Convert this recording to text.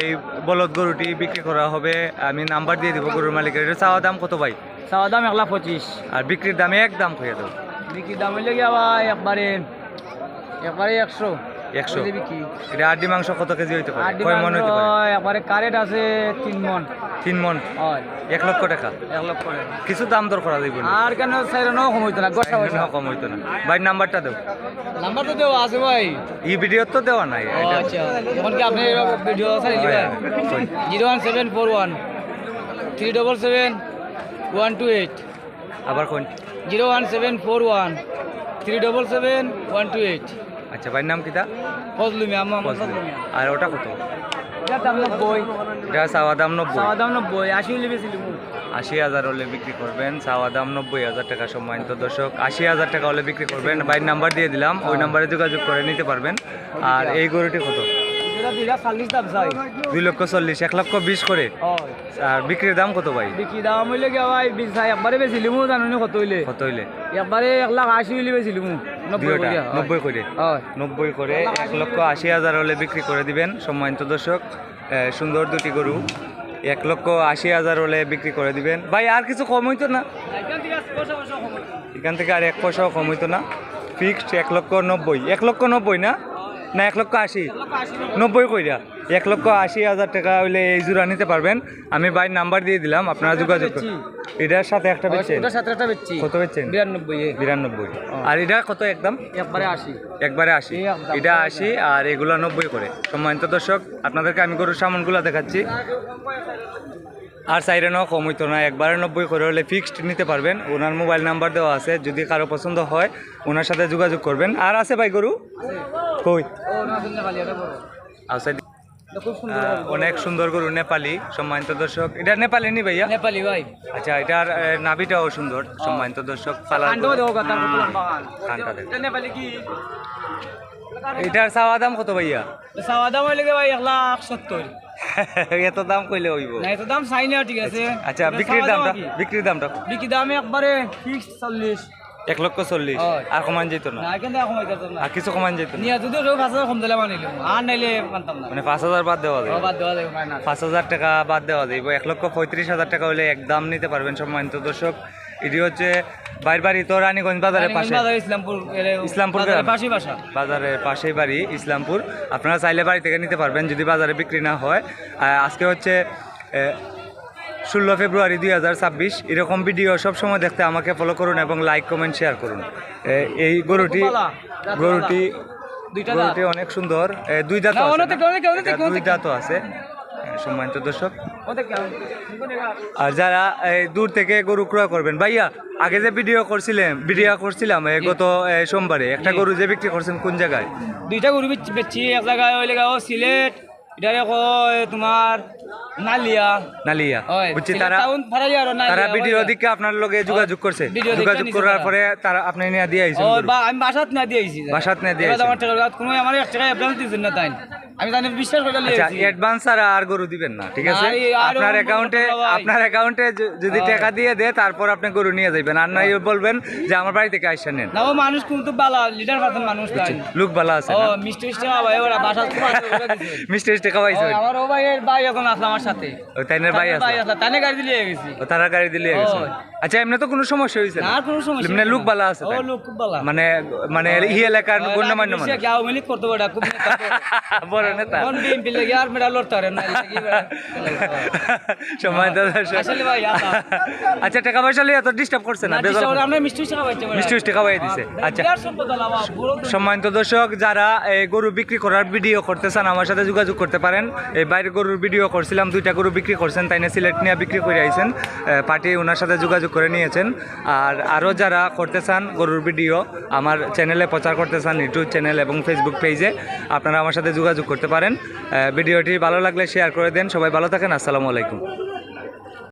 এই বলদ গরুটি বিক্রি করা হবে। আমি নাম্বার দিয়ে দিব গরুর মালিকের। এটা চাওয়া দাম কত ভাই? চাওয়া দাম এক লাখ পঁচিশ। আর বিক্রির দামে এক দাম খুঁজে দেবো বিক্রির দাম হইলে গিয়ে আবার একবারে একবারে একশো। একশো। এটা আড্ডি মাংস কত কেজি হইতে পারে? কয় মন হইতে পারে? একবারে আছে তিন মন। তিন মন? হয়। এক লক্ষ টাকা? এক লক্ষ কিছু দাম দর করা যাইব আর কেন সাইরনও কম হইতো না গোসা হইতো না, কম হইতো না। ভাই নাম্বারটা দেও। নাম্বার তো দেওয়া আছে ভাই। এই ভিডিও তো দেওয়া নাই আচ্ছা। এখন কি আপনি ভিডিও দিবেন zero one seven four one three double seven one two eight. আবার কোন? Zero one seven four one three double seven one two eight. আচ্ছা ভাইয়ের নাম কিতা ফজলুমি আমার ফজলুমি। আর ওটা কত? এটা সাওয়া দাম নব্বই। সাওয়া দাম নব্বই। আশি হলে বেশি আশি হাজার হলে বিক্রি করবেন সাওয়া দাম নব্বই হাজার টাকা সম্মানিত দর্শক। আশি হাজার টাকা হলে বিক্রি করবেন। বাইর নাম্বার দিয়ে দিলাম ওই নাম্বারে যোগাযোগ করে নিতে পারবেন। আর এই গরুটি কত? দুই চল্লিশ লক্ষ এক লক্ষ বিশ করে। আর বিক্রির দাম কত ভাই? বিক্রি দাম হইলে কি ভাই বিশ চাই। একবারে বেশি লিমু জানুনি কত হইলে? কত হইলে? একবারে এক লাখ আশি হইলে। নব্বই করে নব্বই করে এক লক্ষ আশি হাজার হলে বিক্রি করে দিবেন সম্মানিত দর্শক। সুন্দর দুটি গরু। এক লক্ষ আশি হাজার হলে বিক্রি করে দিবেন। ভাই আর কিছু কম হইতো না? এখান থেকে আর এক পয়সাও কম হইতো না। ফিক্সড এক লক্ষ নব্বই। এক লক্ষ নব্বই না? না এক লক্ষ আশি। নব্বই কইরা এক লক্ষ আশি হাজার টাকা হইলে এই জোড়া নিতে পারবেন। আমি বাইর নাম্বার দিয়ে দিলাম আপনারা যোগাযোগ করুন। এটার সাথে একটা বেচছেন? সাথে একটা বেচছি। কত বেচছেন? বিরানব্বই এ। বিরানব্বই। আর এটা কত একদম? একবারে আশি। একবারে আশি। এটা আশি আর এগুলো নব্বই করে। সম্মানিত দর্শক আপনাদেরকে আমি গরুর সামানগুলো দেখাচ্ছি। আর সাইডে নাও কম হইতো না। একবারে নব্বই করে হলে ফিক্সড নিতে পারবেন। ওনার মোবাইল নাম্বার দেওয়া আছে। যদি কারও পছন্দ হয় ওনার সাথে যোগাযোগ করবেন। আর আছে ভাই গরু? কই? ও না শুনতে খালি এটা বড় আছে এটা খুব সুন্দর আহ, অনেক সুন্দর গরু নেপালি সম্মানিত দর্শক। এটা নেপালি নি ভাইয়া? নেপালি ভাই। আচ্ছা এটার নাভিটাও সুন্দর সম্মানিত দর্শক এটার চাওয়া দাম কত ভাইয়া? চাওয়া দাম হইলে ভাই এক লাখ সত্তর। এত দাম কইলে হইব। না এত দাম চাই না ঠিক আছে। আচ্ছা বিক্রির দাম দামটা? বিক্রির দামটা বিক্রি দাম একবারে ফিক্স চল্লিশ। এক লক্ষ চল্লিশ। আর কমান যেত না। আর কিছু কমান যেত না। যদি পাঁচ হাজার কম দিলে মানিলাম আর নাইলে মানতাম না। মানে পাঁচ হাজার বাদ দেওয়া যায়। বাদ দেওয়া পাঁচ হাজার টাকা বাদ দেওয়া যাইব এক লক্ষ পঁয়ত্রিশ হাজার টাকা হলে এক দাম নিতে পারবেন সম্মানিত দর্শক। এটি হচ্ছে বাইর বাড়ি তো রানীগঞ্জ বাজারের পাশে। বাজার ইসলামপুর ইসলামপুর। পাশেই বাসা। বাজারের পাশেই বাড়ি ইসলামপুর। আপনারা চাইলে বাড়ি থেকে নিতে পারবেন যদি বাজারে বিক্রি না হয়। আজকে হচ্ছে ষোলো ফেব্রুয়ারি দুই হাজার ছাব্বিশ। এরকম ভিডিও সবসময় দেখতে আমাকে ফলো করুন এবং লাইক কমেন্ট শেয়ার করুন। এই গরুটি। গরুটি দুইটা গরুটি অনেক সুন্দর। দুই দাঁত দুই দাঁতও আছে। সম্মানিত দর্শক। আর যারা এই দূর থেকে গরু ক্রয় করবেন ভাইয়া আগে যে ভিডিও করছিলেন ভিডিও করছিলাম গত সোমবারে একটা গরু যে বিক্রি করছেন কোন জায়গায়? দুইটা গরু বেচ- বেচছি এক জায়গায় ওই লেগা সিলেট কয় তোমার নালিয়া। নালিয়া। বুঝছি তারা তারা ভিডিও দিকে আপনার লগে যোগাযোগ করছে। যোগাযোগ করার। পরে তারা আপনি নিয়ে দিয়ে আইছেন বা আমি বাসাত না দিয়েছি বাসাত না দিয়ে আমার টাকা কোনো আমার টাকা অ্যাডভান্স দিয়েছেন না তাই। আমি জানি বিশ্বাস করে আচ্ছা অ্যাডভান্স আর আর গরু দিবেন না ঠিক আছে? আপনার অ্যাকাউন্টে আপনার অ্যাকাউন্টে যদি। টাকা দিয়ে দেয় তারপর আপনি গরু নিয়ে যাবেন আর নাই বলবেন যে আমার বাড়ি থেকে আইসা নেন। না ও মানুষ কিন্তু বালা লিডার পাতেন মানুষ তাই লোক ভালো আছে ও মিষ্টি মিষ্টি ভাই ওরা বাসা আছে, মিষ্টি মিষ্টি খাওয়াইছে আমার ও ভাইয়ের ভাই এখন আসলো আমার সাথে। ওই তাইনের ভাই আছে? ভাই তানে গাড়ি দিয়ে গেছি। ও তারা গাড়ি দিলে গেছে। আচ্ছা এমনি তো কোনো সমস্যা হয়েছে না? কোনো সমস্যা মানে। লোক ভালো আছে ও লোক মানে মানে এই এলাকার গণ্যমান্য মানুষ। মিলি করতে খুব বড় নেতা কোন বিএমপি লেগে আর মেডা লড়তে পারে না সময় দাদা আসলে ভাই আচ্ছা। টাকা পয়সা লিয়ে তো ডিস্টার্ব করছে না না বেজাল ডিস্টার্ব করছে? আমরা মিষ্টি মিষ্টি খাওয়াইতে পারি। মিষ্টি মিষ্টি খাওয়াই দিছে আচ্ছা। সম্মানিত দর্শক যারা এই গরু বিক্রি করার ভিডিও করতে চান আমার সাথে যোগাযোগ করতে পারেন। এই বাইরে গরুর ভিডিও করছিলাম দুইটা গরু বিক্রি করছেন তাই না সিলেট নিয়ে বিক্রি করে আইছেন। পার্টি ওনার সাথে যোগাযোগ করে নিয়েছেন। আর আরও যারা করতে চান গরুর ভিডিও আমার চ্যানেলে প্রচার করতে চান ইউটিউব চ্যানেল এবং ফেসবুক পেজে আপনারা আমার সাথে যোগাযোগ করতে পারেন। ভিডিওটি ভালো লাগলে শেয়ার করে দেন। সবাই ভালো থাকেন। আসসালামু আলাইকুম।